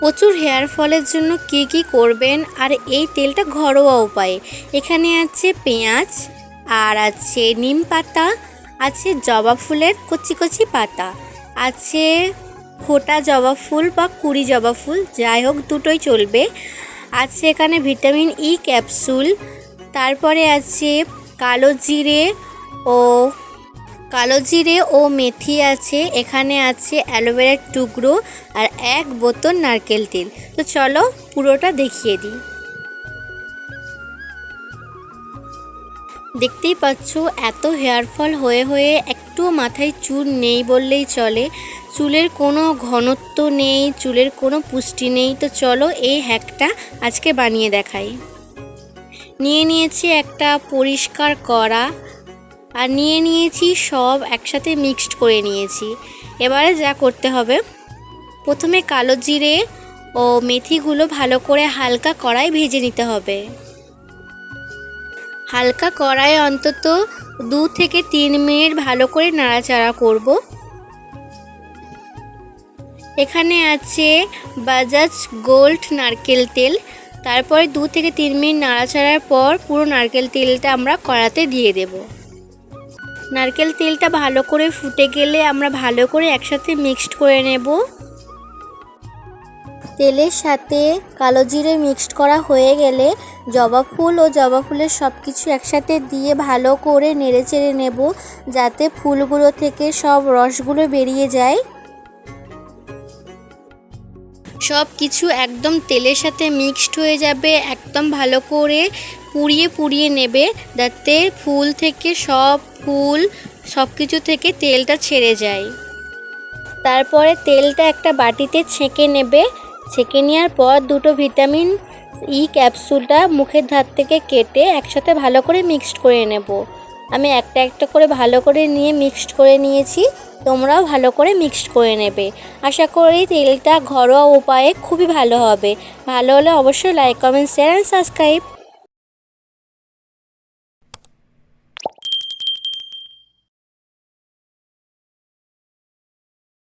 প্রচুর হেয়ার ফলের জন্য কি কি করবেন আর এই তেলটা ঘরোয়া উপায়ে। এখানে আছে পেঁয়াজ, আর আছে নিম পাতা, আছে জবা ফুলের কচি কচি পাতা, আছে ফোটা জবা ফুল বা কুড়ি জবা ফুল, যাই হোক দুটোই চলবে। আছে এখানে ভিটামিন ই ক্যাপসুল, তারপরে আছে কালো জিরে ও কালো জিরে ও মেথি আছে, এখানে আছে অ্যালোভেরার টুকরো আর এক বোতল নারকেল তেল। তো চলো পুরোটা দেখিয়ে দিই। দেখতেই পাচ্ছ এত হেয়ার ফল হয়ে হয়ে একটু মাথায় চুল নেই বললেই চলে। চুলের কোনো ঘনত্ব নেই, চুলের কোনো পুষ্টি নেই। তো চলো এই হ্যাকটা আজকে বানিয়ে দেখাই। নিয়ে নিয়েছি একটা পরিষ্কার করা আর নিয়ে নিয়েছি সব একসাথে মিক্সড করে নিয়েছি। এবারে যা করতে হবে, প্রথমে কালো জিরে ও মেথিগুলো ভালো করে হালকা কড়াই ভেজে নিতে হবে। হালকা কড়াই অন্তত দু থেকে তিন মিনিট ভালো করে নাড়াচাড়া করব। এখানে আছে বাজাজ গোল্ড নারকেল তেল। তারপরে দু থেকে তিন মিনিট নাড়াচাড়ার পর পুরো নারকেল তেলটা আমরা কড়াতে দিয়ে দেব। নারকেল তেলটা ভালো করে ফুটে গেলে আমরা ভালো করে একসাথে মিক্সড করে নেব। তেলের সাথে কালো জিরে মিক্সড করা হয়ে গেলে জবা ফুল ও জবা ফুলের সব কিছু একসাথে দিয়ে ভালো করে নেড়ে চেড়ে নেব যাতে ফুলগুলো থেকে সব রসগুলো বেরিয়ে যায়। সব কিছু একদম তেলের সাথে মিক্সড হয়ে যাবে, একদম ভালো করে পুড়িয়ে পুড়িয়ে নেবে যাতে ফুল থেকে সব ফুল সব কিছু থেকে তেলটা ছেড়ে যায়। তারপরে তেলটা একটা বাটিতে ছেঁকে নেবে। ছেঁকে নেওয়ার পর দুটো ভিটামিন ই ক্যাপসুলটা মুখের ধার থেকে কেটে একসাথে ভালো করে মিক্সড করে নেব। আমি একটা একটা করে ভালো করে নিয়ে মিক্সড করে নিয়েছি, তোমরাও ভালো করে মিক্সড করে নেবে। আশা করি তেলটা ঘরোয়া উপায়ে খুবই ভালো হবে। ভালো হলে অবশ্যই like comment share and subscribe